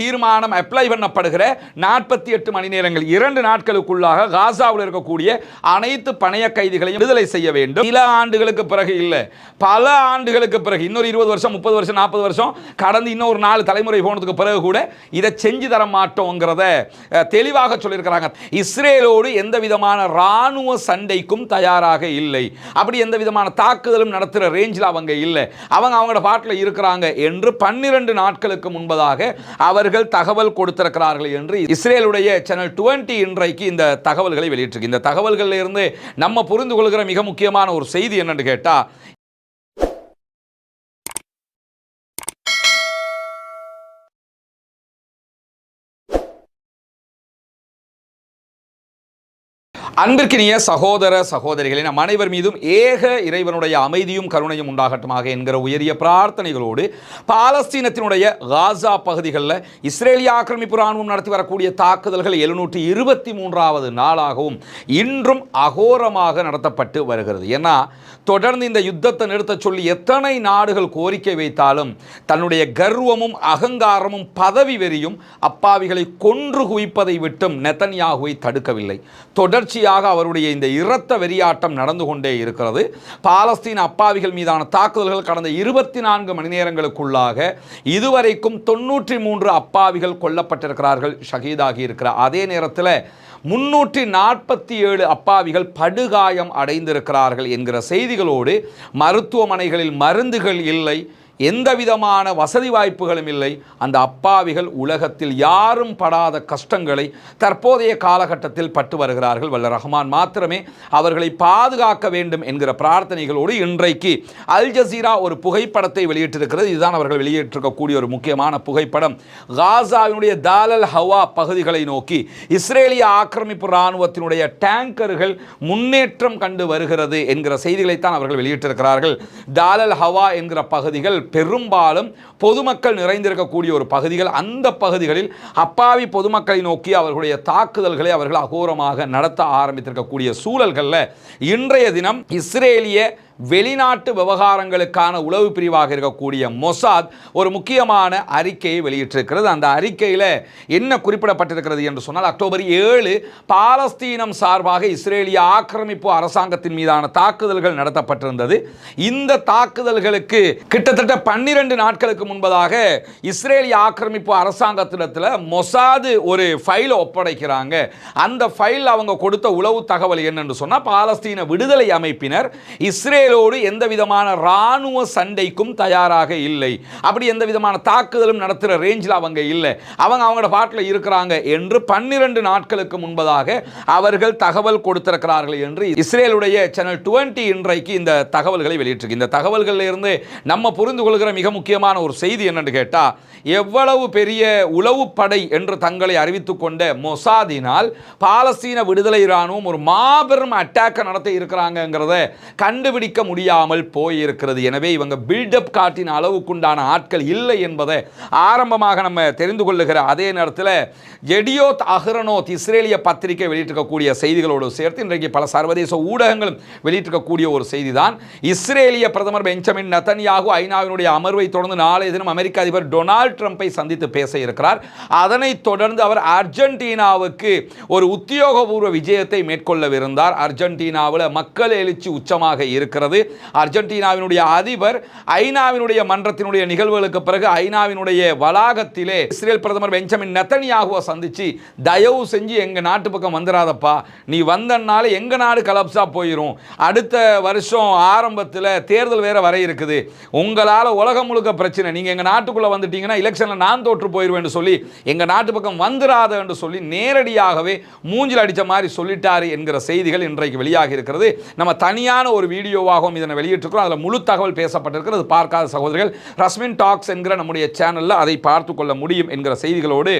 தீர்மானம் அப்ளை பண்ணப்படுகிற நாற்பத்தி எட்டு மணி நேரங்கள் இரண்டு நாட்களுக்குள்ளாக காசாவில் இருக்கக்கூடிய அனைத்து பணைய கைதிகளையும் விடுதலை செய்ய வேண்டும். சில ஆண்டுகளுக்கு பிறகு இல்லை. பல ஆண்டுகளுக்கு பிறகு இன்னொரு இருபது வருஷம் முப்பது வருஷம் நாற்பது வருஷம் கடந்து இன்னொரு நாலு தலைமுறை போனதுக்கு பிறகு கூட இதை செஞ்சு தர மாட்டோங்கிறத தெளிவாக சொல்லியிருக்கிறாங்க. இஸ்ரேலோடு எந்த விதமான இராணுவ சண்டைக்கும் தயாராக இல்லை. அப்படி எந்த விதமான தாக்குதலும் நடத்துகிற ரேஞ்சில் அவங்க இல்லை. அவங்க அவங்களோட பாட்டில் இருக்கிறாங்க என்று பன்னிரண்டு நாட்களுக்கு முன்பதாக அவர் அவர்கள் தகவல் கொடுத்திருக்கிறார்கள் என்று இஸ்ரேலுடைய சேனல் டுவெண்ட்டி இன்றைக்கு இந்த தகவல்களை வெளியிட்டிருக்கு. இந்த தகவல்களில் இருந்து நம்ம புரிந்து கொள்கிற மிக முக்கியமான ஒரு செய்தி என்னன்னு கேட்டால் அன்பிற்கினிய சகோதர சகோதரிகளே நம் அனைவர் மீதும் ஏக இறைவனுடைய அமைதியும் கருணையும் உண்டாகட்டுமாக என்கிற உயரிய பிரார்த்தனைகளோடு பாலஸ்தீனத்தினுடைய காசா பகுதிகளில் இஸ்ரேலிய ஆக்கிரமிப்பு ராணுவம் நடத்தி வரக்கூடிய தாக்குதல்கள் எழுநூற்றி இருபத்தி மூன்றாவது நாளாகவும் இன்றும் அகோரமாக நடத்தப்பட்டு வருகிறது. ஏன்னா தொடர்ந்து இந்த யுத்தத்தை நிறுத்தச் சொல்லி எத்தனை நாடுகள் கோரிக்கை வைத்தாலும் தன்னுடைய கர்வமும் அகங்காரமும் பதவி வெறியும் அப்பாவிகளை கொன்று குவிப்பதை விட்டும் நெத்தன்யாகுவை தடுக்கவில்லை. தொடர்ச்சி தொடர்ச்சியாக அவருடைய இந்த இரத்த வெறியாட்டம் நடந்து கொண்டே இருக்கிறது. பாலஸ்தீன் அப்பாவிகள் மீதான தாக்குதல்கள் கடந்த இருபத்தி நான்கு மணி நேரங்களுக்குள்ளாக இதுவரைக்கும் தொன்னூற்றி மூன்று அப்பாவிகள் கொல்லப்பட்டிருக்கிறார்கள் ஷஹீதாகி இருக்கிறார் அதே நேரத்தில் முன்னூற்றி நாற்பத்தி ஏழு அப்பாவிகள் படுகாயம் அடைந்திருக்கிறார்கள் என்கிற செய்திகளோடு மருத்துவமனைகளில் மருந்துகள் இல்லை எந்த விதமான வசதி வாய்ப்புகளும் இல்லை. அந்த அப்பாவிகள் உலகத்தில் யாரும் படாத கஷ்டங்களை தற்போதைய காலகட்டத்தில் பட்டு வருகிறார்கள் வல்ல ரஹ்மான். மாத்திரமே அவர்களை பாதுகாக்க வேண்டும் என்கிற பிரார்த்தனைகளோடு இன்றைக்கு அல் ஜசீரா ஒரு புகைப்படத்தை வெளியிட்டிருக்கிறது. இதுதான் அவர்கள் வெளியிட்டிருக்கக்கூடிய ஒரு முக்கியமான புகைப்படம். காசாவினுடைய தாலல் ஹவா பகுதிகளை நோக்கி இஸ்ரேலிய ஆக்கிரமிப்பு இராணுவத்தினுடைய டேங்கர்கள் முன்னேற்றம் கண்டு வருகிறது என்கிற செய்திகளைத்தான் அவர்கள் வெளியிட்டிருக்கிறார்கள். தாலல் ஹவா என்கிற பகுதிகள் பெரும்பாலும் பொதுமக்கள் நிறைந்திருக்கக்கூடிய ஒரு பகுதிகள். அந்த பகுதிகளில் அப்பாவி பொதுமக்களை நோக்கி அவர்களுடைய தாக்குதல்களை அவர்கள் அகோரமாக நடத்த ஆரம்பித்திருக்கக்கூடிய சூழல்களில் இன்றைய தினம் இஸ்ரேலிய வெளிநாட்டு விவகாரங்களுக்கான உளவு பிரிவாக இருக்கக்கூடிய மொசாத் ஒரு முக்கியமான அறிக்கையை வெளியிட்டிருக்கிறது. அந்த அறிக்கையில் என்ன குறிப்பிடப்பட்டிருக்கிறது என்று சொன்னால் அக்டோபர் ஏழு பாலஸ்தீனம் சார்பாக இஸ்ரேலிய ஆக்கிரமிப்பு அரசாங்கத்தின் மீதான தாக்குதல்கள் நடத்தப்பட்டிருந்தது. இந்த தாக்குதல்களுக்கு கிட்டத்தட்ட பன்னிரண்டு நாட்களுக்கு முன்பதாக இஸ்ரேலிய ஆக்கிரமிப்பு அரசாங்கத்திடத்தில் மொசாது ஒரு ஃபைல் ஒப்படைக்கிறாங்க. அந்த ஃபைல் அவங்க கொடுத்த உளவு தகவல் என்னென்று சொன்னால் பாலஸ்தீன விடுதலை அமைப்பினர் இஸ்ரேல் இஸ்ரேலோடு எந்த விதமான இராணுவ சண்டைக்கும் தயாராக இல்லை. அப்படி எந்த விதமான தாக்குதலும் நடத்துகிற ரேஞ்சில் அவங்க இல்லை. அவங்க அவங்களோட பாட்டில் இருக்கிறாங்க என்று பன்னிரண்டு நாட்களுக்கு முன்பதாக அவர்கள் தகவல் கொடுத்திருக்கிறார்கள் என்று இஸ்ரேலுடைய சேனல் டுவெண்ட்டி இன்றைக்கு இந்த தகவல்களை வெளியிட்டிருக்கு. இந்த தகவல்களில் இருந்து நம்ம புரிந்து கொள்கிற மிக முக்கியமான ஒரு செய்தி என்னன்னு கேட்டால் எவ்வளவு பெரிய உளவுப்படை என்று தங்களை அறிவித்துக் கொண்ட மொசாதினால் பாலஸ்தீன விடுதலை இராணுவம் ஒரு மாபெரும் அட்டாக்கை நடத்த இருக்கிறாங்கிறத கண்டுபிடிக்க முடியாமல் போயிருக்கிறது. எனவே இவங்க பில்டப் காட்டின அளவுக்குண்டான ஆட்கள் இல்லை என்பதை ஆரம்பமாக நம்ம தெரிந்து கொள்ளுகிற அதே நேரத்தில் எடியோத் அஹ்ரனோத் இஸ்ரேலிய பத்திரிகை வெளியிட்டிருக்கக்கூடிய செய்திகளோடு சேர்த்து இன்றைக்கு பல சர்வதேச ஊடகங்களும் வெளியிட்டிருக்கக்கூடிய ஒரு செய்தி தான் இஸ்ரேலிய பிரதமர் பெஞ்சமின் நத்தன்யாகு ஐநாவினுடைய அமர்வை தொடர்ந்து நாளைய தினம் அமெரிக்க அதிபர் டொனால்ட் ட்ரம்ப்பை சந்தித்து பேச இருக்கிறார். அதனைத் தொடர்ந்து அவர் அர்ஜென்டினாவுக்கு ஒரு உத்தியோகபூர்வ விஜயத்தை மேற்கொள்ளவிருந்தார். அர்ஜென்டினாவில் மக்கள் எழுச்சி உச்சமாக இருக்கிறது. அர்ஜென்டினாவினுடைய அதிபர் ஐநாவினுடைய மன்றத்தினுடைய நிகழ்வுகளுக்கு பிறகு ஐநாவினுடைய வளாகத்திலே இஸ்ரேல் பிரதமர் பெஞ்சமின் நெத்தனியாகுவை சந்திச்சு தயவு செஞ்சு எங்க நாட்டு பக்கம் வந்துடாதப்பா நீ வந்தனால எங்க நாடு கலப்ஸா போயிடும் அடுத்த வருஷம் ஆரம்பத்தில் தேர்தல் வேற வர இருக்குது. உங்களால் உலகம் முழுக்க பிரச்சனை. நீங்க எங்க நாட்டுக்குள்ள வந்துட்டீங்கன்னா எலெக்ஷன்ல நான் தோற்று போயிடுவேன் சொல்லி எங்க நாட்டு பக்கம் வந்துடாத என்று சொல்லி நேரடியாகவே மூஞ்சில் அடித்த மாதிரி சொல்லிட்டாரு என்கிற செய்திகள் இன்றைக்கு வெளியாகி இருக்கிறது. நம்ம தனியான ஒரு வீடியோவாக வீடியோவாகவும் இதனை வெளியிட்டிருக்கிறோம். அதில் முழு தகவல் பேசப்பட்டிருக்கிறது. பார்க்காத சகோதரிகள் ரஸ்மின் டாக்ஸ் என்கிற நம்முடைய சேனலில் அதை பார்த்து கொள்ள முடியும் என்கிற செய்திகளோடு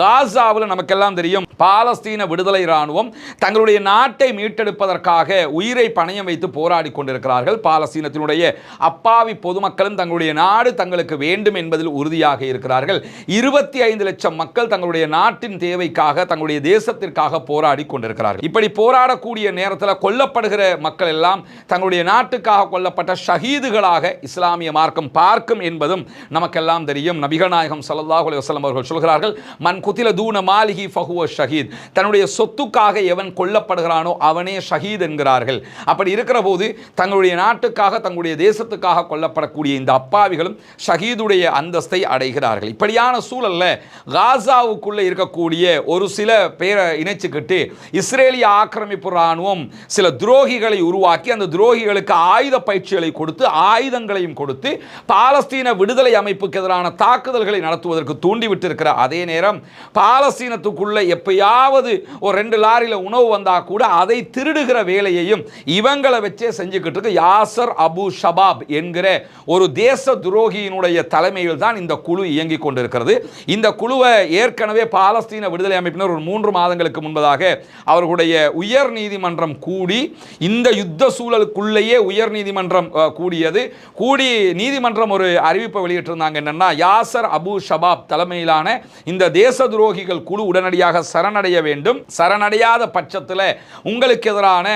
காசாவில் நமக்கெல்லாம் தெரியும். பாலஸ்தீன விடுதலை இராணுவம் தங்களுடைய நாட்டை மீட்டெடுப்பதற்காக உயிரை பணயம் வைத்து போராடி கொண்டிருக்கிறார்கள். பாலஸ்தீனத்தினுடைய அப்பாவி பொதுமக்களும் தங்களுடைய நாடு தங்களுக்கு வேண்டும் என்பதில் உறுதியாக இருக்கிறார்கள். இருபத்தி ஐந்து லட்சம் மக்கள் தங்களுடைய நாட்டின் தேவைக்காக தங்களுடைய தேசத்திற்காக போராடி கொண்டிருக்கிறார்கள். இப்படி போராடக்கூடிய நேரத்தில் கொல்லப்படுகிற மக்கள் எல்லாம் தங்களுடைய நாட்டுக்காக கொல்லப்பட்ட ஷஹீதுகளாக இஸ்லாமிய மார்க்கம் பார்க்கும் என்பதும் நமக்கெல்லாம் தெரியும். நபிகள் நாயகம் ஸல்லல்லாஹு அலைஹி அவர்கள் சொல்கிறார்கள் மன் குத்தில தூன மாலிகி ஃபஹுவ ஷஹீத். தன்னுடைய சொத்துக்காக எவன் கொல்லப்படுகிறானோ அவனே ஷஹீத் என்கிறார்கள். அப்படி இருக்கிற போது தங்களுடைய நாட்டுக்காக தங்களுடைய தேசத்துக்காக கொல்லப்படக்கூடிய இந்த அப்பாவிகளும் ஷஹீதுடைய அந்தஸ்தை அடைகிறார்கள். இப்படியான சூழலில் காசாவுக்குள்ளே இருக்கக்கூடிய ஒரு சில பேரை இணைச்சுக்கிட்டு இஸ்ரேலிய ஆக்கிரமிப்பு இராணுவம் சில துரோகிகளை உருவாக்கி அந்த துரோகிகளை அவர்களுக்கு ஆயுத பயிற்சிகளை கொடுத்து ஆயுதங்களையும் கொடுத்து பாலஸ்தீன விடுதலை அமைப்புக்கு எதிரான தாக்குதல்களை நடத்துவதற்கு தூண்டிவிட்டிருக்கிறார் அதே நேரம் பாலஸ்தீனத்துக்குள்ள எப்பயாவது ஒரு ரெண்டு லாரியில் உணவு வந்தால் கூட அதை திருடுகிற வேலையையும் இவங்களை வச்சே செஞ்சுக்கிட்டு இருக்கு யாசர் அபு ஷபாப் என்கிற ஒரு தேச துரோகியினுடைய தலைமையில் தான் இந்த குழு இயங்கிக் கொண்டிருக்கிறது. இந்த குழுவை ஏற்கனவே பாலஸ்தீன விடுதலை அமைப்பினர் ஒரு மூன்று மாதங்களுக்கு முன்பதாக அவர்களுடைய உயர் நீதிமன்றம் கூடி இந்த யுத்த சூழலுக்குள்ளேயே உயர் நீதிமன்றம் கூடியது. கூடி நீதிமன்றம் ஒரு அறிவிப்பை வெளியிட்டிருந்தாங்க என்னன்னா யாசர் அபு ஷபாப் தலைமையிலான இந்த தேச துரோகிகள் குழு உடனடியாக சரணடைய வேண்டும். சரணடையாத பட்சத்தில் உங்களுக்கு எதிரான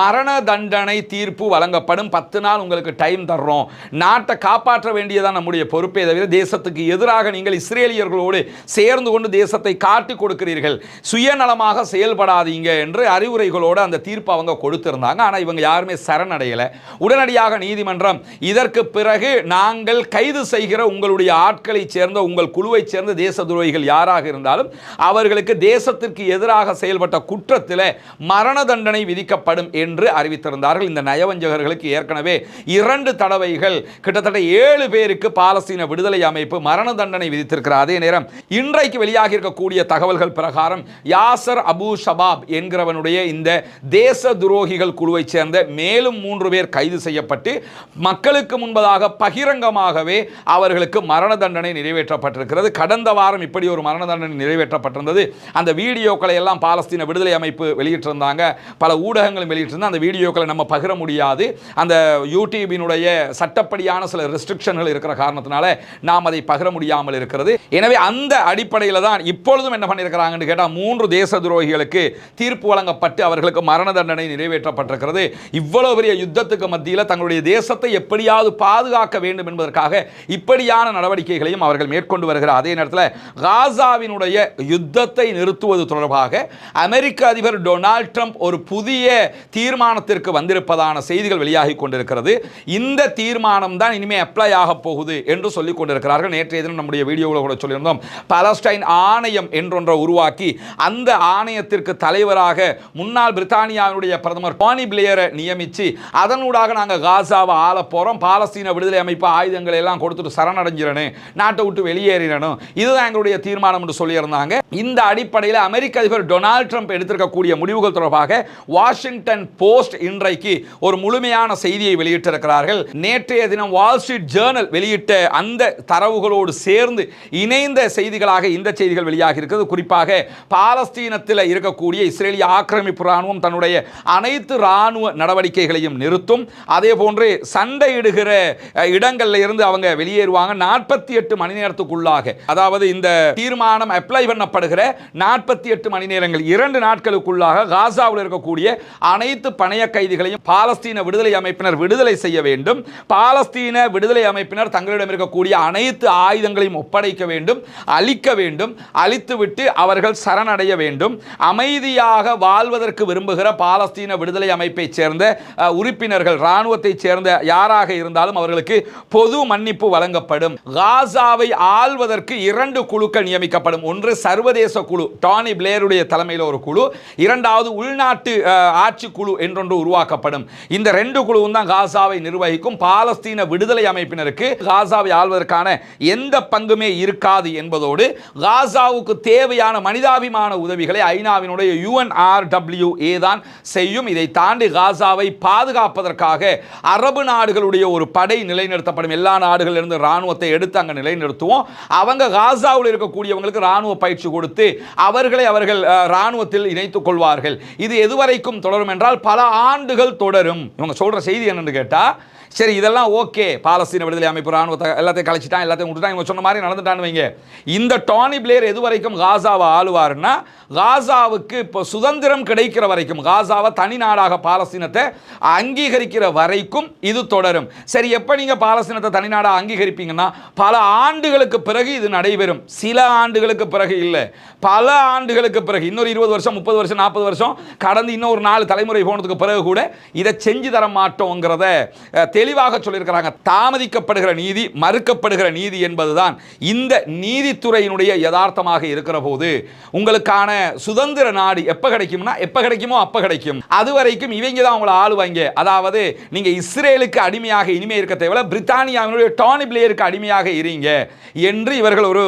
மரண தண்டனை தீர்ப்பு வழங்கப்படும். பத்து நாள் உங்களுக்கு டைம் தர்றோம். நாட்டை காப்பாற்ற வேண்டியதான் நம்முடைய பொறுப்பே தவிர தேசத்துக்கு எதிராக நீங்கள் இஸ்ரேலியர்களோடு சேர்ந்து கொண்டு தேசத்தை காட்டி கொடுக்கிறீர்கள். சுயநலமாக செயல்படாதீங்க என்று அறிவுரைகளோடு அந்த தீர்ப்பு அவங்க கொடுத்திருந்தாங்க. ஆனால் இவங்க யாருமே சரணடையலை. உடனடியாக நீதிமன்றம் இதற்கு பிறகு நாங்கள் கைது செய்கிற உங்களுடைய ஆட்களை சேர்ந்த உங்கள் குழுவைச் சேர்ந்த தேச துரோகிகள் யாராக இருந்தாலும் அவர்களுக்கு தேசத்திற்கு எதிராக செயல்பட்ட குற்றத்தில் மரண தண்டனை விதிக்கப்படும் என்று அறிவித்திருந்தார்கள். இந்த நயவஞ்சகர்களுக்கு ஏற்கனவே இரண்டு தடவைகள் கிட்டத்தட்ட ஏழு பேருக்கு பாலஸ்தீன விடுதலை அமைப்பு மரண தண்டனை விதித்திருக்கிற அதே நேரம் இன்றைக்கு வெளியாகி இருக்கக்கூடிய தகவல்கள் பிரகாரம் யாசர் அபு ஷபாப் என்கிறவனுடைய இந்த தேச துரோகிகள் குழுவைச் சேர்ந்த மேலும் மூன்று பேர் கைது செய்யப்பட்டு மக்களுக்கு முன்பதாக பகிரங்கமாகவே அவர்களுக்கு மரண தண்டனை நிறைவேற்றப்பட்டிருக்கிறது. கடந்த வாரம் இப்படி ஒரு மரண தண்டனை நிறைவேற்றப்பட்டிருந்தது. அந்த வீடியோக்களை எல்லாம் பாலஸ்தீன விடுதலை அமைப்பு வெளியிட்டிருந்தாங்க. பல ஊடகங்களும் வெளியிட்டிருந்தாங்க அந்த வீடியோக்களை நம்ம பகிர முடியாது. அந்த யூடியூபினுடைய சட்டப்படியான சில ரெஸ்ட்ரிக்ஷன்கள் இருக்கிற காரணத்தினால நாம் அதை பகிர முடியாமல் இருக்கிறது. எனவே அந்த அடிப்படையில் தான் இப்பொழுதும் என்ன பண்ணியிருக்கிறாங்கன்னு கேட்டால் மூன்று தேச துரோகிகளுக்கு தீர்ப்பு வழங்கப்பட்டு அவர்களுக்கு மரண தண்டனை நிறைவேற்றப்பட்டிருக்கிறது. இவ்வளவு பெரிய யுத்த யுத்தத்துக்கு மத்தியில் தங்களுடைய தேசத்தை எப்படியாவது பாதுகாக்க வேண்டும் என்பதற்காக இப்படியான நடவடிக்கைகளையும் அவர்கள் மேற்கொண்டு வருகிறார். அதே நேரத்தில் காசாவினுடைய யுத்தத்தை நிறுத்துவது தொடர்பாக அமெரிக்க அதிபர் டொனால்ட் ட்ரம்ப் ஒரு புதிய தீர்மானத்திற்கு வந்திருப்பதான செய்திகள் வெளியாகி கொண்டிருக்கிறது. இந்த தீர்மானம் தான் இனிமேல் அப்ளை ஆக போகுது என்று சொல்லிக் கொண்டிருக்கிறார்கள். நேற்றைய தினம் நம்முடைய வீடியோவில் கூட சொல்லியிருந்தோம். பலஸ்டைன் ஆணையம் என்றொன்றை உருவாக்கி அந்த ஆணையத்திற்கு தலைவராக முன்னாள் பிரித்தானியாவினுடைய பிரதமர் டோனி பிளேயரை நியமித்து அதனூடாக நாங்கள் காசாவை ஆள போகிறோம் பாலஸ்தீன விடுதலை அமைப்பு ஆயுதங்களை எல்லாம் கொடுத்துட்டு சரணடைஞ்சிடணும். நாட்டை விட்டு வெளியேறிடணும். இதுதான் எங்களுடைய தீர்மானம் என்று சொல்லியிருந்தாங்க. இந்த அடிப்படையில் அமெரிக்க அதிபர் டொனால்ட் ட்ரம்ப் எடுத்திருக்கக்கூடிய முடிவுகள் தொடர்பாக வாஷிங்டன் போஸ்ட் இன்றைக்கு ஒரு முழுமையான செய்தியை வெளியிட்டிருக்கிறார்கள். நேற்றைய தினம் வால் ஸ்ட்ரீட் ஜேர்னல் வெளியிட்ட அந்த தரவுகளோடு சேர்ந்து இணைந்த செய்திகளாக இந்த செய்திகள் வெளியாகி இருக்கிறது குறிப்பாக பாலஸ்தீனத்தில் இருக்கக்கூடிய இஸ்ரேலிய ஆக்கிரமிப்பு ராணுவம் தன்னுடைய அனைத்து ராணுவ நடவடிக்கைகளையும் நிறுத்தும். அதே போன்று சண்டையிடுகிற இடங்களில் இருந்து அவங்க வெளியேறுவாங்க. நாற்பத்தி எட்டு மணி நேரத்துக்குள்ளாக. அதாவது இந்த தீர்மானம் அப்ளை பண்ணப்படுகிற நாற்பத்தி எட்டு மணி நேரங்கள் இரண்டு நாட்களுக்குள்ளாக காசாவில் இருக்கக்கூடிய அனைத்து பணைய கைதிகளையும் பாலஸ்தீன விடுதலை அமைப்பினர் விடுதலை செய்ய வேண்டும். பாலஸ்தீன விடுதலை அமைப்பினர் தங்களிடம் இருக்கக்கூடிய அனைத்து ஆயுதங்களையும் ஒப்படைக்க வேண்டும் அழிக்க வேண்டும் அழித்துவிட்டு அவர்கள் சரணடைய வேண்டும். அமைதியாக வாழ்வதற்கு விரும்புகிற பாலஸ்தீன விடுதலை அமைப்பைச் சேர்ந்த உறுப்பினர் உறவினர்கள் இராணுவத்தைச் சேர்ந்த யாராக இருந்தாலும் அவர்களுக்கு பொது மன்னிப்பு வழங்கப்படும். காசாவை ஆள்வதற்கு இரண்டு குழுக்கள் நியமிக்கப்படும். ஒன்று சர்வதேச குழு டானி பிளேருடைய தலைமையில் ஒரு குழு இரண்டாவது உள்நாட்டு ஆட்சி குழு என்றொன்று உருவாக்கப்படும். இந்த ரெண்டு குழுவும் தான் காசாவை நிர்வகிக்கும். பாலஸ்தீன விடுதலை அமைப்பினருக்கு காசாவை ஆள்வதற்கான எந்த பங்குமே இருக்காது என்பதோடு காசாவுக்கு தேவையான மனிதாபிமான உதவிகளை ஐநாவினுடைய யுஎன்ஆர்டபிள்யூஏ தான் செய்யும். இதை தாண்டி காசாவை பாதுகாப்பு பாதுகாப்பதற்காக அரபு நாடுகளுடைய ஒரு படை நிலைநிறுத்தப்படும். எல்லா நாடுகளிலிருந்து இராணுவத்தை எடுத்து அங்கே நிலைநிறுத்துவோம். அவங்க காசாவில் இருக்கக்கூடியவங்களுக்கு இராணுவ பயிற்சி கொடுத்து அவர்களை அவர்கள் இராணுவத்தில் இணைத்துக் கொள்வார்கள். இது எதுவரைக்கும் தொடரும் என்றால் பல ஆண்டுகள் தொடரும். இவங்க சொல்கிற செய்தி என்னென்னு கேட்டால் சரி இதெல்லாம் ஓகே. பாலஸ்தீன விடுதலை அமைப்பு ராணுவத்தை எல்லாத்தையும் கழிச்சிட்டான் எல்லாத்தையும் விட்டுட்டான். இவங்க சொன்ன மாதிரி நடந்துட்டான்னு வைங்க. இந்த டானி பிளேயர் எது வரைக்கும் காசாவை ஆளுவாருன்னா காசாவுக்கு இப்போ சுதந்திரம் கிடைக்கிற வரைக்கும் காசாவை தனி நாடாக பாலஸ்தீனத்தை அங்கீகரிக்கிற வரைக்கும் இது தொடரும். சரி எப்போ நீங்கள் பாலஸ்தீனத்தை தனி நாடாக அங்கீகரிப்பீங்கன்னா பல ஆண்டுகளுக்கு பிறகு இது நடைபெறும். சில ஆண்டுகளுக்கு பிறகு இல்லை. பல ஆண்டுகளுக்கு பிறகு இன்னொரு இருபது வருஷம் முப்பது வருஷம் நாற்பது வருஷம் கடந்து இன்னொரு நாலு தலைமுறை போனதுக்கு பிறகு கூட இதை செஞ்சு தர மாட்டோங்கிறத தெளிவாக சொல்லியிருக்கிறாங்க. தாமதிக்கப்படுகிற நீதி மறுக்கப்படுகிற நீதி என்பதுதான் இந்த நீதித்துறையினுடைய யதார்த்தமாக இருக்கிற போது உங்களுக்கான சுதந்திர நாடு எப்போ கிடைக்கும்னா எப்போ கிடைக்குமோ அப்போ கிடைக்கும். அது வரைக்கும் இவங்க தான் உங்களை ஆளுவாங்க அதாவது நீங்கள் இஸ்ரேலுக்கு அடிமையாக இனிமே இருக்க தேவையில்ல பிரித்தானியாவினுடைய டானி பிளேயருக்கு அடிமையாக இருங்க என்று இவர்கள் ஒரு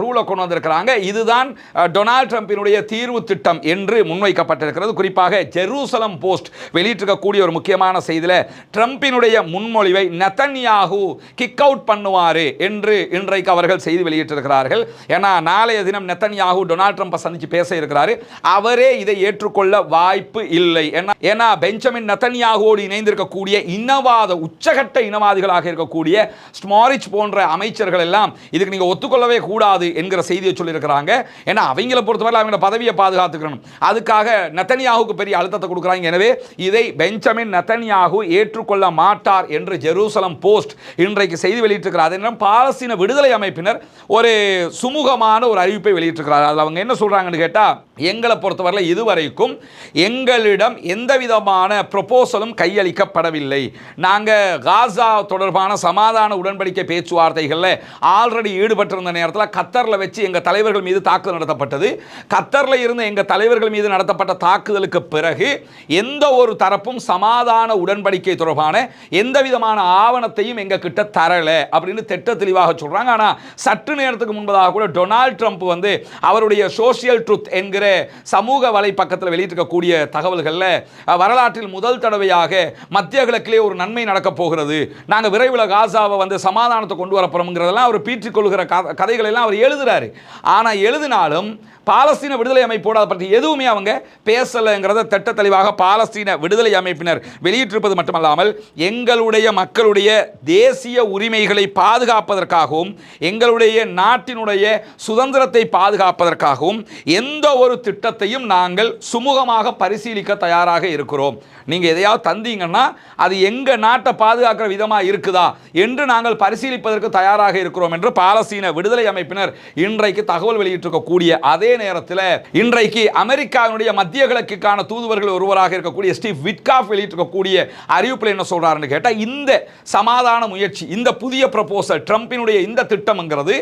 ரூலை கொண்டு வந்திருக்கிறாங்க. இதுதான் டொனால்ட் ட்ரம்பினுடைய தீர்வு திட்டம் என்று முன்வைக்கப்பட்டிருக்கிறது. குறிப்பாக ஜெருசலம் போஸ்ட் வெளியிட்டிருக்கக்கூடிய ஒரு முக்கியமான செய்தியில் ட்ரம்பினுடைய முன்மொழிவை நெத்தன்யாகு கிக் அவுட் பண்ணுவார் என்று இன்றைக்கு அவர்கள் செய்தி வெளியிட்டிருக்கிறார்கள். ஏன்னா நாளைய தினம் நெத்தன்யாகு டொனால்ட் ட்ரம்ப் சந்திச்சு பேச இருக்கிறாரு. அவரே இதை ஏற்றுக்கொள்ள வாய்ப்பு இல்லை. ஏன்னா ஏன்னா பெஞ்சமின் நெத்தன்யாகுவோடு இணைந்திருக்கக்கூடிய இனவாத உச்சகட்ட இனவாதிகளாக இருக்கக்கூடிய ஸ்மாரிச் போன்ற அமைச்சர்கள் எல்லாம் இதுக்கு நீங்க ஒத்துக்கொள்ளவே கூடாது என்கிற செய்தியை சொல்லியிருக்கிறாங்க. ஏன்னா அவங்கள பொறுத்தவரை அவங்கள பதவியை பாதுகாத்துக்கணும். அதுக்காக நெத்தன்யாகுக்கு பெரிய அழுத்தத்தை கொடுக்குறாங்க. எனவே இதை பெஞ்சமின் நெத்தன்யாகு ஏற்றுக்கொள்ள மாட்டார் என்று ஜெருசலம் போஸ்ட் இன்றைக்கு செய்தி வெளியிட்டிருக்கிறார். அதே நேரம் பாலஸ்தீன விடுதலை அமைப்பினர் ஒரு சுமூகமான ஒரு அறிவிப்பை வெளியிட்டிருக்கிறார். அதில் அவங்க என்ன சொல்கிறாங்கன்னு கேட்டால் எங்களை பொறுத்தவரை இதுவரைக்கும் எங்களிடம் எந்த விதமான ப்ரொப்போசலும் கையளிக்கப்படவில்லை. நாங்கள் காசா தொடர்பான சமாதான உடன்படிக்கை பேச்சுவார்த்தைகளில் ஆல்ரெடி ஈடுபட்டிருந்த நேரத்தில் கத்தரில் வச்சு எங்கள் தலைவர்கள் மீது தாக்குதல் நடத்தப்பட்டது. கத்தரில் இருந்த எங்கள் தலைவர்கள் மீது நடத்தப்பட்ட தாக்குதலுக்கு பிறகு எந்த ஒரு தரப்பும் சமாதான உடன்படிக்கை தொடர்பான எந்த எந்த விதமான ஆவணத்தையும் எங்க கிட்ட தரல அப்படின்னு திட்ட தெளிவாக சொல்றாங்க. ஆனா சற்று நேரத்துக்கு முன்பதாக கூட டொனால்ட் ட்ரம்ப் வந்து அவருடைய சோஷியல் ட்ருத் என்கிற சமூக வலைப்பக்கத்தில் வெளியிட்டிருக்கக்கூடிய தகவல்களில் வரலாற்றில் முதல் தடவையாக மத்திய கிழக்கிலே ஒரு நன்மை நடக்கப் போகிறது. நாங்கள் விரைவில் காசாவை வந்து சமாதானத்தை கொண்டு வரப்போகிறோம்ங்கிறதெல்லாம் அவர் பீற்றிக்கொள்கிற கதைகளெல்லாம் அவர் எழுதுறாரு. ஆனால் எழுதினாலும் பாலஸ்தீன விடுதலை அமைப்போட அதை பற்றி எதுவுமே அவங்க பேசலைங்கிறத திட்ட தெளிவாக பாலஸ்தீன விடுதலை அமைப்பினர் வெளியிட்டிருப்பது மட்டுமல்லாமல் எங்களுடைய மக்களுடைய தேசிய உரிமைகளை பாதுகாப்பதற்காகவும் எங்களுடைய நாட்டினுடைய சுதந்திரத்தை பாதுகாப்பதற்காகவும் எந்த ஒரு திட்டத்தையும் நாங்கள் சுமூகமாக பரிசீலிக்க தயாராக இருக்கிறோம். நீங்கள் எதையாவது தந்தீங்கன்னா அது எங்கள் நாட்டை பாதுகாக்கிற விதமாக இருக்குதா என்று நாங்கள் பரிசீலிப்பதற்கு தயாராக இருக்கிறோம் என்று பாலஸ்தீன விடுதலை அமைப்பினர் இன்றைக்கு தகவல் வெளியிட்டிருக்கக்கூடிய அதே நேரத்தில் இன்றைக்கு அமெரிக்காவினுடைய மத்திய கிழக்குக்கான தூதுவர்கள் ஒருவராக இருக்கக்கூடிய ஸ்டீவ் விட்காஃப் வெளியிட்டிருக்கக்கூடிய அறிவிப்பில் என்ன சொல்றாருன்னு கேட்டால் இந்த சமாதான முயற்சி இந்த புதிய ப்ரப்போசல் ட்ரம்பினுடைய இந்த திட்டம்ங்கிறது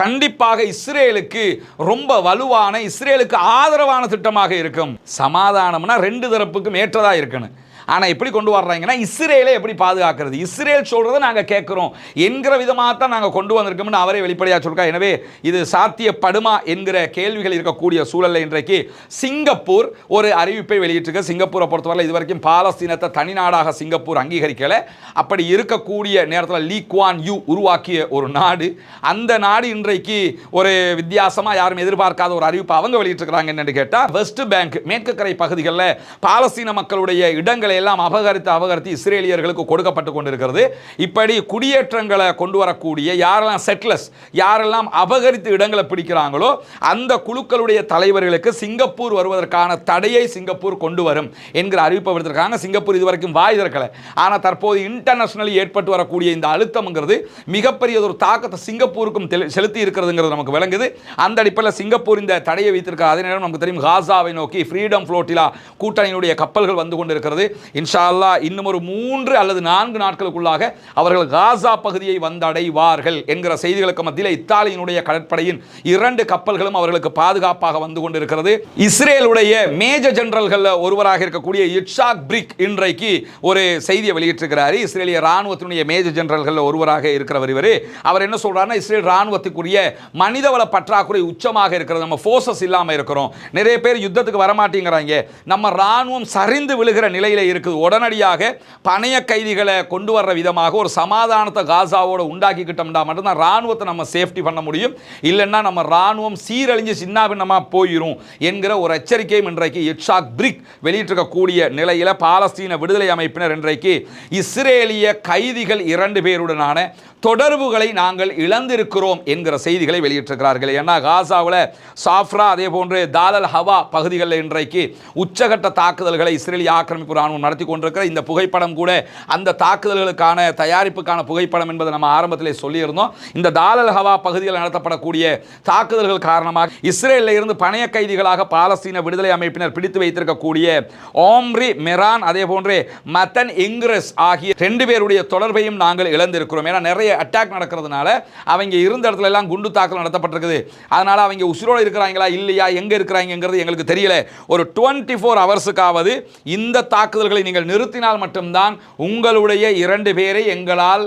கண்டிப்பாக இஸ்ரேலுக்கு ரொம்ப வலுவான இஸ்ரேலுக்கு ஆதரவான திட்டமாக இருக்கும். சமாதானம்னா ரெண்டு தரப்புக்கும் ஏற்றதா இருக்கணும். ஆனால் எப்படி கொண்டு வர்றாங்கன்னா இஸ்ரேலை எப்படி பாதுகாக்கிறது? இஸ்ரேல் சொல்கிறத நாங்கள் கேட்குறோம். என்கிற விதமாக தான் நாங்கள் கொண்டு வந்திருக்கோம்னு அவரே வெளிப்படையாக சொல்லிருக்கா. எனவே இது சாத்தியப்படுமா என்கிற கேள்விகள் இருக்கக்கூடிய சூழலில் இன்றைக்கு சிங்கப்பூர் ஒரு அறிவிப்பை வெளியிட்டிருக்கு. சிங்கப்பூரை பொறுத்தவரை இதுவரைக்கும் பாலஸ்தீனத்தை தனிநாடாக சிங்கப்பூர் அங்கீகரிக்கலை. அப்படி இருக்கக்கூடிய நேரத்தில் லீ குவான் யூ உருவாக்கிய ஒரு நாடு. அந்த நாடு இன்றைக்கு ஒரு வித்தியாசமாக யாரும் எதிர்பார்க்காத ஒரு அறிவிப்பு அவங்க வெளியிட்டிருக்கிறாங்க என்னென்னு கேட்டால் வெஸ்ட் பேங்க் மேற்கு கரை பகுதிகளில் பாலஸ்தீன மக்களுடைய இடங்களை எல்லாம் அபகரித்து அபகரித்து இஸ்ரேலியர்களுக்கு கொடுக்கப்பட்டு கொண்டிருக்கிறது. இப்படி குடியேற்றங்களை கொண்டு வரக்கூடிய யாரெல்லாம் செட்லஸ் யாரெல்லாம் அபகரித்து இடங்களை பிடிக்கிறாங்களோ அந்த குழுக்களுடைய தலைவர்களுக்கு சிங்கப்பூர் வருவதற்கான தடையை சிங்கப்பூர் கொண்டு வரும் என்கிற அறிவிப்பை விடுத்திருக்காங்க. சிங்கப்பூர் இதுவரைக்கும் வாய் திறக்கலை. ஆனால் தற்போது இன்டர்நேஷனலி ஏற்பட்டு வரக்கூடிய இந்த அழுத்தம்ங்கிறது மிகப்பெரிய ஒரு தாக்கத்தை சிங்கப்பூருக்கும் செலுத்தி இருக்கிறதுங்கிறது நமக்கு விளங்குது. அந்த அடிப்படையில் சிங்கப்பூர் இந்த தடையை வைத்திருக்க அதே நேரம் நமக்கு தெரியும் காசாவை நோக்கி ஃப்ரீடம் ஃப்ளோட்டிலா கூட்டணியினுடைய கப்பல்கள் வந்து கொண்டிருக்கிறது. இன்ஷா அல்லாஹ் இன்னும் ஒரு மூன்று அல்லது நான்கு நாட்களுக்குள்ளாக அவர்கள் காசா பகுதியை வந்தடைவார்கள் என்கிற செய்திகளுக்கு மத்தியில் இத்தாலியினுடைய கடற்படையின் இரண்டு கப்பல்களும் அவர்களுக்கு பாதுகாப்பாக வந்து கொண்டிருக்கிறது. இஸ்ரேலுடைய மேஜர் ஜெனரல்கள் ஒருவராக இருக்கக்கூடிய இட்ஷாக் பிரிக் இன்றைக்கு ஒரு செய்தியை வெளியிட்டிருக்கிறார். இஸ்ரேலிய ராணுவத்தினுடைய மேஜர் ஜெனரல்கள் ஒருவராக இருக்கிறவர் இவர். அவர் என்ன சொல்கிறாருன்னா இஸ்ரேல் ராணுவத்துக்குரிய மனிதவள பற்றாக்குறை உச்சமாக இருக்கிறது. நம்ம ஃபோர்ஸஸ் இல்லாமல் இருக்கிறோம். நிறைய பேர் யுத்தத்துக்கு வரமாட்டேங்கிறாங்க. நம்ம ராணுவம் சரிந்து விழுகிற நிலையில் இருக்கு இருக்குது உடனடியாக பணைய கைதிகளை கொண்டு வர்ற விதமாக ஒரு சமாதானத்தை காசாவோட உண்டாக்கிக்கிட்டோம்னா மட்டும்தான் ராணுவத்தை நம்ம சேஃப்டி பண்ண முடியும். இல்லைன்னா நம்ம ராணுவம் சீரழிஞ்சு சின்னாபின்னமாக போயிடும் என்கிற ஒரு எச்சரிக்கையும் இன்றைக்கு இட்ஷாக் பிரிக் வெளியிட்டிருக்கக்கூடிய நிலையில் பாலஸ்தீன விடுதலை அமைப்பினர் இன்றைக்கு இஸ்ரேலிய கைதிகள் இரண்டு பேருடனான தொடர்புகளை நாங்கள் இழந்திருக்கிறோம் என்கிற செய்திகளை வெளியிட்டிருக்கிறார்கள். ஏன்னா காசாவில் சாஃப்ரா அதே போன்று தாலல் ஹவா பகுதிகளில் இன்றைக்கு உச்சகட்ட தாக்குதல்களை இஸ்ரேலிய ஆக்கிரமிப்பு ராணுவம் நடத்தி கொண்டிருக்கிற இந்த புகைப்படம் கூட அந்த தாக்குதல்களுக்கான தயாரிப்புக்கான புகைப்படம் என்பதை நம்ம ஆரம்பத்திலே சொல்லியிருந்தோம். இந்த தாலல் ஹவா பகுதியில் நடத்தப்படக்கூடிய தாக்குதல்கள் காரணமாக இஸ்ரேலில் இருந்து பணைய கைதிகளாக பாலஸ்தீன விடுதலை அமைப்பினர் பிடித்து வைத்திருக்கக்கூடிய ஓம்ரி மெரான் அதே போன்றே மத்தன் இங்கிரஸ் ஆகிய ரெண்டு பேருடைய தொடர்பையும் நாங்கள் இழந்திருக்கிறோம். ஏன்னா நிறைய அட்டாக் நடக்கிறதுனால அவங்க இருந்த இடத்துல எல்லாம் குண்டு தாக்கல் நடத்தப்பட்டிருக்குது. அதனால் அவங்க உசுரோடு இருக்கிறாங்களா இல்லையா எங்கே இருக்கிறாங்கிறது எங்களுக்கு தெரியல. ஒரு டுவெண்ட்டி ஃபோர் ஹவர்ஸுக்காவது இந்த தாக்குதல் அவர்களை நீங்கள் நிறுத்தினால் மட்டும்தான் உங்களுடைய இரண்டு பேரை எங்களால்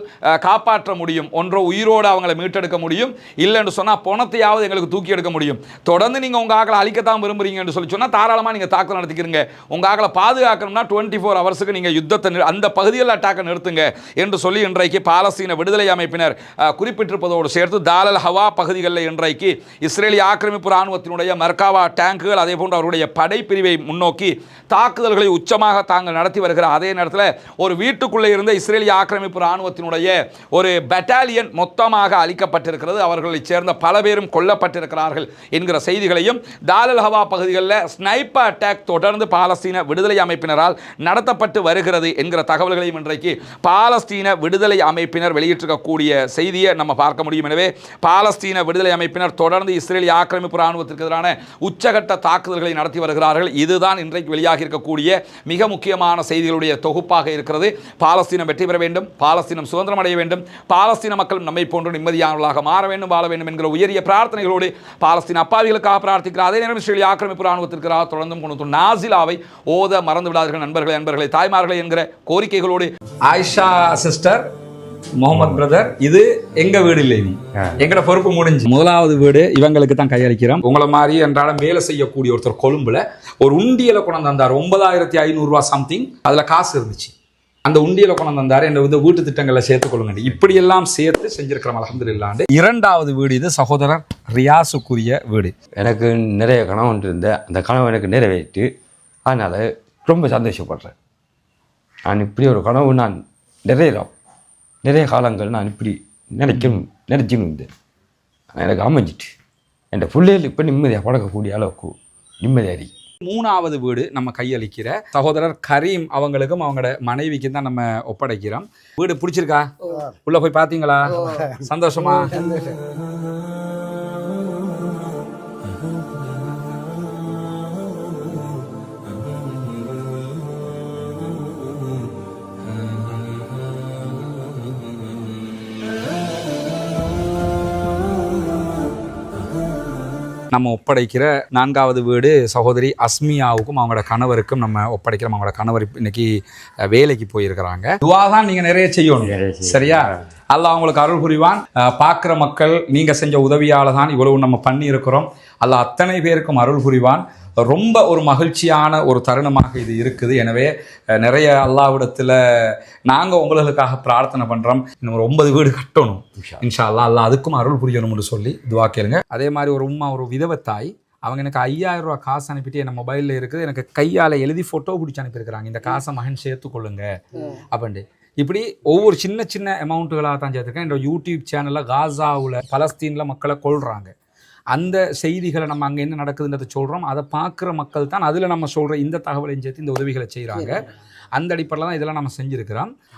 காப்பாற்ற முடியும். ஒன்றோ உயிரோடு அவங்களை மீட்டெடுக்க முடியும். இல்லைன்னு சொன்னால் பணத்தையாவது எங்களுக்கு தூக்கி எடுக்க முடியும். தொடர்ந்து நீங்கள் உங்கள் ஆக்களை அழிக்கத்தான் விரும்புறீங்கன்னு சொல்லி சொன்னால் தாராளமாக நீங்கள் தாக்குதல் நடத்திக்கிறீங்க. உங்கள் ஆக்களை பாதுகாக்கணும்னா டுவெண்ட்டி ஃபோர் ஹவர்ஸுக்கு நீங்கள் யுத்தத்தை அந்த பகுதியில் அட்டாக்கை நிறுத்துங்க என்று சொல்லி இன்றைக்கு பாலஸ்தீன விடுதலை அமைப்பினர் குறிப்பிட்டிருப்பதோடு சேர்த்து தாலல் ஹவா பகுதிகளில் இன்றைக்கு இஸ்ரேலிய ஆக்கிரமிப்பு ராணுவத்தினுடைய மர்காவா டேங்குகள் அதே போன்ற அவருடைய படைப்பிரிவை முன்னோக்கி தாக்குதல்களை உச்சமாக தாங்க தாங்கள் நடத்தி வருகிற அதே நேரத்தில் ஒரு வீட்டுக்குள்ளே இருந்த இஸ்ரேலிய ஆக்கிரமிப்பு ராணுவத்தினுடைய ஒரு பெட்டாலியன் மொத்தமாக அழிக்கப்பட்டிருக்கிறது. அவர்களைச் சேர்ந்த பல பேரும் கொல்லப்பட்டிருக்கிறார்கள் என்கிற செய்திகளையும் தாலல் ஹவா பகுதிகளில் ஸ்னைப்பர் அட்டாக் தொடர்ந்து பாலஸ்தீன விடுதலை அமைப்பினரால் நடத்தப்பட்டு வருகிறது என்கிற தகவல்களையும் இன்றைக்கு பாலஸ்தீன விடுதலை அமைப்பினர் வெளியிட்டிருக்கக்கூடிய செய்தியை நம்ம பார்க்க முடியும். எனவே பாலஸ்தீன விடுதலை அமைப்பினர் தொடர்ந்து இஸ்ரேலிய ஆக்கிரமிப்பு இராணுவத்திற்கு எதிரான உச்சகட்ட தாக்குதல்களை நடத்தி வருகிறார்கள். இதுதான் இன்றைக்கு வெளியாகி இருக்கக்கூடிய மிக முக்கியமான செய்திகளுடைய தொகுப்பாக இருக்கிறது. பாலஸ்தீனம் வெற்றி பெற வேண்டும். பாலஸ்தீனம் சுதந்திரம் அடைய வேண்டும். பாலஸ்தீன மக்களும் நம்மை போன்று நிம்மதியானவர்களாக மாற வேண்டும் வாழ வேண்டும் என்கிற உயரிய பிரார்த்தனைகளோடு பாலஸ்தீன அப்பாவிகளுக்காக பிரார்த்திக்கிறார். அதே நேரம் இஸ்ரேலிய ஆக்கிரமிப்பு ராணுவத்திற்கு தொடர்ந்தும் கொண்டு நாசிலாவை ஓத மறந்து விடாதீர்கள் நண்பர்களை நண்பர்களே தாய்மார்களை என்கிற கோரிக்கைகளோடு. ஆயிஷா சிஸ்டர். முகமது பிரதர் இது எங்க வீடு இல்லை நீ? எங்கட பொறுப்பு முடிஞ்சு. முதலாவது வீடு இவங்களுக்கு தான் கையளிக்கிறோம். உங்களை மாதிரி அன்றாடம் வேலை செய்யக்கூடிய ஒருத்தர் கொழும்புல ஒரு உண்டியலை கொண்டு வந்தார். ஒன்பதாயிரத்தி ஐநூறு ரூபா சம்திங் அதுல காசு இருந்துச்சு. அந்த உண்டியலை கொண்டு வந்தார். இந்த வந்து வீட்டு திட்டங்களை சேர்த்துக் கொள்ளுங்க இப்படி எல்லாம் சேர்த்து செஞ்சிருக்கிறோம். அலமதுல்லாண்டு இரண்டாவது வீடு இது. சகோதரர் ரியாசுக்குரிய வீடு. எனக்கு நிறைய கனவு ஒன்று இருந்த. அந்த கனவு எனக்கு நிறைவேற்று அதனால் ரொம்ப சந்தோஷப்படுறேன். நான் இப்படி ஒரு கனவு நான் நிறையலாம் நிறைய காலங்கள் நான் இப்படி நினைக்கணும் நினைச்சுன்னு இருந்தேன். எனக்கு அமைஞ்சிட்டு. என் பிள்ளைகள் இப்போ நிம்மதியாக பழக்கக்கூடிய அளவுக்கு நிம்மதியாக இருக்கு. மூணாவது வீடு நம்ம கையளிக்கிற சகோதரர் கரீம் அவங்களுக்கும் அவங்களோட மனைவிக்கும் தான் நம்ம ஒப்படைக்கிறோம். வீடு பிடிச்சிருக்கா? உள்ள போய் பாத்தீங்களா சந்தோஷமா. நம்ம ஒப்படைக்கிற நான்காவது வீடு சகோதரி அஸ்மியாவுக்கும் அவங்களோட கணவருக்கும் நம்ம ஒப்படைக்கிறோம். அவங்களோட கணவர் இன்னைக்கு வேலைக்கு போயிருக்கிறாங்க. துவா தான் நீங்க நிறைய செய்யணும். நிறைய செய்யணும். சரியா? அல்லாஹ் உங்களுக்கு அருள் புரிவான். பார்க்கிற மக்கள் நீங்க செஞ்ச உதவியால தான் இவ்வளவு நம்ம பண்ணி இருக்கிறோம் அல்லாஹ் அத்தனை பேருக்கும் அருள் புரிவான். ரொம்ப ஒரு மகிழ்ச்சியான ஒரு தருணமாக இது இருக்குது. எனவே நிறைய அல்லாவிடத்தில் நாங்கள் உங்களுக்காக பிரார்த்தனை பண்ணுறோம் இன்னும் ஒரு ஒன்பது வீடு கட்டணும். இன்ஷா அல்லாஹ். அல்லாஹ் அதுக்கும் அருள் புரியணும்னு சொல்லி துவா கேளுங்க. அதே மாதிரி ஒரு உம்மா ஒரு விதவத்தாய் அவங்க எனக்கு ஐயாயிரம் ரூபா காசு அனுப்பிட்டு என் மொபைலில் இருக்குது. எனக்கு கையால் எழுதி ஃபோட்டோ பிடிச்சி அனுப்பியிருக்கிறாங்க. இந்த காசை மகன் சேர்த்துக்கொள்ளுங்க. அப்படின்ட்டு. இப்படி ஒவ்வொரு சின்ன சின்ன அமௌண்ட்டுகளாக தான் சேர்த்துருக்கேன். என்னோட யூடியூப் சேனலில் காசாவில் பலஸ்தீனில் மக்களை கொள்றாங்க அந்த செய்திகளை நம்ம அங்கே என்ன நடக்குதுன்றதை சொல்கிறோம் அதை பார்க்குற மக்கள் தான் அதில் நம்ம சொல்கிற இந்த தகவலையும் சேர்த்து இந்த உதவிகளை செய்கிறாங்க அந்த அடிப்படையில் தான் இதெல்லாம் நம்ம செஞ்சுருக்கிறோம்.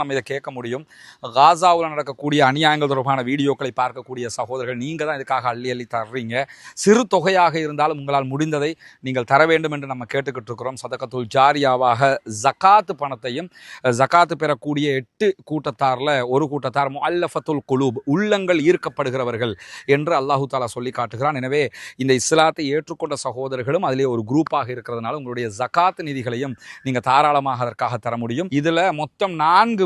நம்ம இதை கேட்க முடியும். காசாவில் நடக்கக்கூடிய அநியாயங்கள் தொடர்பான வீடியோக்களை பார்க்கக்கூடிய சகோதரர்கள் நீங்கள் தான் இதுக்காக அள்ளி அள்ளி தர்றீங்க. சிறு தொகையாக இருந்தாலும் உங்களால் முடிந்ததை நீங்கள் தர வேண்டும் என்று நம்ம கேட்டுக்கிட்டு இருக்கிறோம். ஜாரியாவாக ஜக்காத்து பணத்தையும் ஜக்காத்து பெறக்கூடிய எட்டு கூட்டத்தாரில் ஒரு கூட்டத்தார் அல்லஃபத்துல் குலூப் உள்ளங்கள் ஈர்க்கப்படுகிறவர்கள் என்று அல்லாஹு தாலா சொல்லி காட்டுகிறான். எனவே இந்த இஸ்லாத்தை ஏற்றுக்கொண்ட சகோதரர்களும் அதிலே ஒரு குரூப்பாக இருக்கிறதுனால உங்களுடைய ஜகாத் நிதிகளையும் நீங்கள் தாராளமாக அதற்காக தர முடியும். இதில் மொத்தம் நான்கு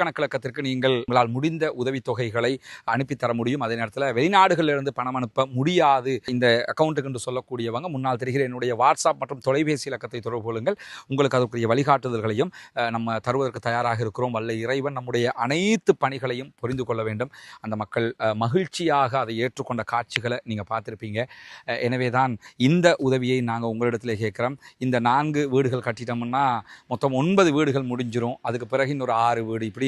கணக்கிழக்கத்திற்கு நீங்கள் உங்களால் முடிந்த உதவி தொகைகளை அனுப்பி தர முடியும். அதே நேரத்தில் வெளிநாடுகளிலிருந்து பணம் அனுப்ப முடியாது. இந்த அக்கௌண்ட்டுக்கு என்று சொல்லக்கூடியவங்க முன்னால் தெரிகிற என்னுடைய வாட்ஸ்அப் மற்றும் தொலைபேசி இலக்கத்தை தொடர்பு கொள்ளுங்கள். உங்களுக்கு அதற்குரிய வழிகாட்டுதல்களையும் நம்ம தருவதற்கு தயாராக இருக்கிறோம். வல்ல இறைவன் நம்முடைய அனைத்து பணிகளையும் புரிந்து கொள்ள வேண்டும். அந்த மக்கள் மகிழ்ச்சியாக அதை ஏற்றுக்கொண்ட காட்சிகளை நீங்கள் பார்த்துருப்பீங்க. எனவே தான் இந்த உதவியை நாங்கள் உங்களிடத்தில் கேட்குறோம். இந்த நான்கு வீடுகள் கட்டிட்டோம்னா மொத்தம் ஒன்பது வீடுகள் முடிஞ்சிரும். அதுக்கு பிறகு இன்னொரு ஆறு வீடு. இப்படி